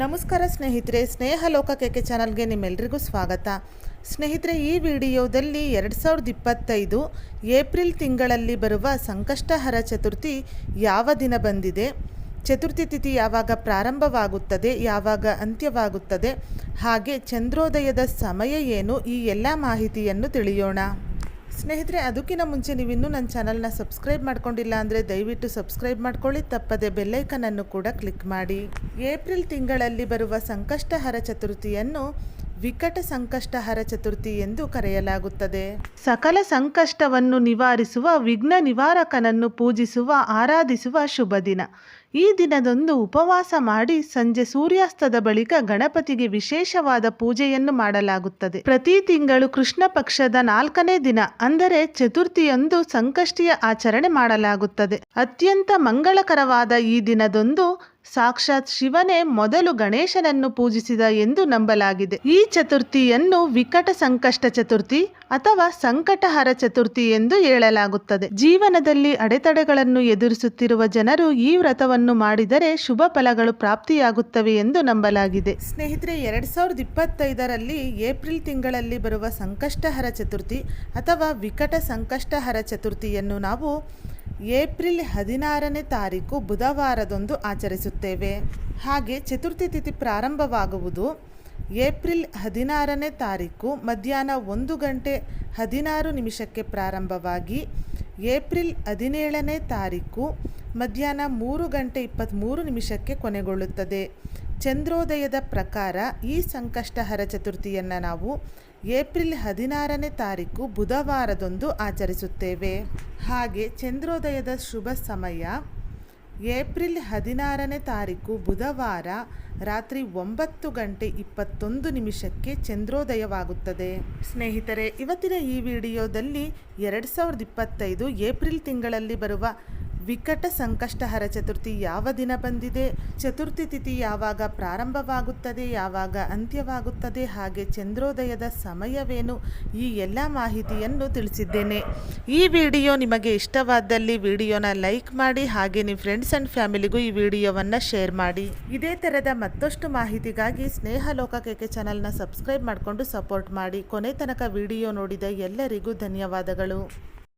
ನಮಸ್ಕಾರ ಸ್ನೇಹಿತರೆ, ಸ್ನೇಹ ಲೋಕ ಕೆ ಚಾನಲ್ಗೆ ನಿಮ್ಮೆಲ್ರಿಗೂ ಸ್ವಾಗತ. ಸ್ನೇಹಿತರೆ, ಈ ವಿಡಿಯೋದಲ್ಲಿ ಎರಡು ಸಾವಿರದ ಇಪ್ಪತ್ತೈದು ಏಪ್ರಿಲ್ ತಿಂಗಳಲ್ಲಿ ಬರುವ ಸಂಕಷ್ಟಹರ ಚತುರ್ಥಿ ಯಾವ ದಿನ ಬಂದಿದೆ? ಚತುರ್ಥಿ ತಿಥಿ ಯಾವಾಗ ಪ್ರಾರಂಭವಾಗುತ್ತದೆ, ಯಾವಾಗ ಅಂತ್ಯವಾಗುತ್ತದೆ? ಹಾಗೆ ಚಂದ್ರೋದಯದ ಸಮಯ ಏನು? ಈ ಎಲ್ಲ ಮಾಹಿತಿಯನ್ನು ತಿಳಿಯೋಣ. ಸ್ನೇಹಿತರೆ, ಅದಕ್ಕಿಂತ ಮುಂಚೆ ನೀವಿನ್ನೂ ನನ್ನ ಚಾನಲ್ನ ಸಬ್ಸ್ಕ್ರೈಬ್ ಮಾಡ್ಕೊಂಡಿಲ್ಲ ಅಂದರೆ ದಯವಿಟ್ಟು ಸಬ್ಸ್ಕ್ರೈಬ್ ಮಾಡ್ಕೊಳ್ಳಿ, ತಪ್ಪದೆ ಬೆಲ್ಲೈಕನನ್ನು ಕೂಡ ಕ್ಲಿಕ್ ಮಾಡಿ. ಏಪ್ರಿಲ್ ತಿಂಗಳಲ್ಲಿ ಬರುವ ಸಂಕಷ್ಟಹರ ಚತುರ್ಥಿಯನ್ನು ವಿಕಟ ಸಂಕಷ್ಟಹರ ಚತುರ್ಥಿ ಎಂದು ಕರೆಯಲಾಗುತ್ತದೆ. ಸಕಲ ಸಂಕಷ್ಟವನ್ನು ನಿವಾರಿಸುವ ವಿಘ್ನ ನಿವಾರಕನನ್ನು ಪೂಜಿಸುವ, ಆರಾಧಿಸುವ ಶುಭ ದಿನ. ಈ ದಿನದಂದು ಉಪವಾಸ ಮಾಡಿ ಸಂಜೆ ಸೂರ್ಯಾಸ್ತದ ಬಳಿಕ ಗಣಪತಿಗೆ ವಿಶೇಷವಾದ ಪೂಜೆಯನ್ನು ಮಾಡಲಾಗುತ್ತದೆ. ಪ್ರತಿ ತಿಂಗಳು ಕೃಷ್ಣ ಪಕ್ಷದ ನಾಲ್ಕನೇ ದಿನ, ಅಂದರೆ ಚತುರ್ಥಿಯಂದು ಸಂಕಷ್ಟಿಯ ಆಚರಣೆ ಮಾಡಲಾಗುತ್ತದೆ. ಅತ್ಯಂತ ಮಂಗಳಕರವಾದ ಈ ದಿನದಂದು ಸಾಕ್ಷಾತ್ ಶಿವನೇ ಮೊದಲು ಗಣೇಶನನ್ನು ಪೂಜಿಸಿದ ಎಂದು ನಂಬಲಾಗಿದೆ. ಈ ಚತುರ್ಥಿಯನ್ನು ವಿಕಟ ಸಂಕಷ್ಟ ಚತುರ್ಥಿ ಅಥವಾ ಸಂಕಟಹರ ಚತುರ್ಥಿ ಎಂದು ಹೇಳಲಾಗುತ್ತದೆ. ಜೀವನದಲ್ಲಿ ಅಡೆತಡೆಗಳನ್ನು ಎದುರಿಸುತ್ತಿರುವ ಜನರು ಈ ವ್ರತವನ್ನು ಮಾಡಿದರೆ ಶುಭ ಫಲಗಳು ಪ್ರಾಪ್ತಿಯಾಗುತ್ತವೆ ಎಂದು ನಂಬಲಾಗಿದೆ. ಸ್ನೇಹಿತರೆ, ಎರಡ್ ಸಾವಿರದ ಇಪ್ಪತ್ತೈದರಲ್ಲಿ ಏಪ್ರಿಲ್ ತಿಂಗಳಲ್ಲಿ ಬರುವ ಸಂಕಷ್ಟಹರ ಚತುರ್ಥಿ ಅಥವಾ ವಿಕಟ ಸಂಕಷ್ಟಹರ ಚತುರ್ಥಿಯನ್ನು ನಾವು ಏಪ್ರಿಲ್ ಹದಿನಾರನೇ ತಾರೀಕು ಬುಧವಾರದಂದು ಆಚರಿಸುತ್ತೇವೆ. ಹಾಗೆ ಚತುರ್ಥಿ ತಿಥಿ ಪ್ರಾರಂಭವಾಗುವುದು ಏಪ್ರಿಲ್ ಹದಿನಾರನೇ ತಾರೀಕು ಮಧ್ಯಾಹ್ನ ಒಂದು ಗಂಟೆ ಹದಿನಾರು ನಿಮಿಷಕ್ಕೆ ಪ್ರಾರಂಭವಾಗಿ ಏಪ್ರಿಲ್ ಹದಿನೇಳನೇ ತಾರೀಕು ಮಧ್ಯಾಹ್ನ ಮೂರು ಗಂಟೆ ಇಪ್ಪತ್ತ್ಮೂರು ನಿಮಿಷಕ್ಕೆ ಕೊನೆಗೊಳ್ಳುತ್ತದೆ. ಚಂದ್ರೋದಯದ ಪ್ರಕಾರ ಈ ಸಂಕಷ್ಟಹರ ಚತುರ್ಥಿಯನ್ನು ನಾವು ಏಪ್ರಿಲ್ ಹದಿನಾರನೇ ತಾರೀಕು ಬುಧವಾರದಂದು ಆಚರಿಸುತ್ತೇವೆ. ಹಾಗೆ ಚಂದ್ರೋದಯದ ಶುಭ ಸಮಯ ಏಪ್ರಿಲ್ ಹದಿನಾರನೇ ತಾರೀಕು ಬುಧವಾರ ರಾತ್ರಿ ಒಂಬತ್ತು ಗಂಟೆ ಇಪ್ಪತ್ತೊಂದು ನಿಮಿಷಕ್ಕೆ ಚಂದ್ರೋದಯವಾಗುತ್ತದೆ. ಸ್ನೇಹಿತರೆ, ಇವತ್ತಿನ ಈ ವಿಡಿಯೋದಲ್ಲಿ ಎರಡು ಸಾವಿರದ ಇಪ್ಪತ್ತೈದು ಏಪ್ರಿಲ್ ತಿಂಗಳಲ್ಲಿ ಬರುವ ವಿಕಟ ಸಂಕಷ್ಟಹರ ಚತುರ್ಥಿ ಯಾವ ದಿನ ಬಂದಿದೆ? ಚತುರ್ಥಿ ತಿಥಿ ಯಾವಾಗ ಪ್ರಾರಂಭವಾಗುತ್ತದೆ? ಯಾವಾಗ ಅಂತ್ಯವಾಗುತ್ತದೆ? ಹಾಗೆ ಚಂದ್ರೋದಯದ ಸಮಯವೇನು? ಈ ಎಲ್ಲ ಮಾಹಿತಿಯನ್ನು ತಿಳಿಸಿದ್ದೇನೆ. ಈ ವಿಡಿಯೋ ನಿಮಗೆ ಇಷ್ಟವಾದಲ್ಲಿ ವಿಡಿಯೋನ ಲೈಕ್ ಮಾಡಿ, ಹಾಗೆ ನಿಮ್ಮ ಫ್ರೆಂಡ್ಸ್ ಆ್ಯಂಡ್ ಫ್ಯಾಮಿಲಿಗೂ ಈ ವಿಡಿಯೋವನ್ನು ಶೇರ್ ಮಾಡಿ. ಇದೇ ಥರದ ಮತ್ತಷ್ಟು ಮಾಹಿತಿಗಾಗಿ ಸ್ನೇಹ ಲೋಕ ಕೆಕೆ ಚಾನಲ್ನ ಸಬ್ಸ್ಕ್ರೈಬ್ ಮಾಡಿಕೊಂಡು ಸಪೋರ್ಟ್ ಮಾಡಿ. ಕೊನೆ ತನಕ ವಿಡಿಯೋ ನೋಡಿದ ಎಲ್ಲರಿಗೂ ಧನ್ಯವಾದಗಳು.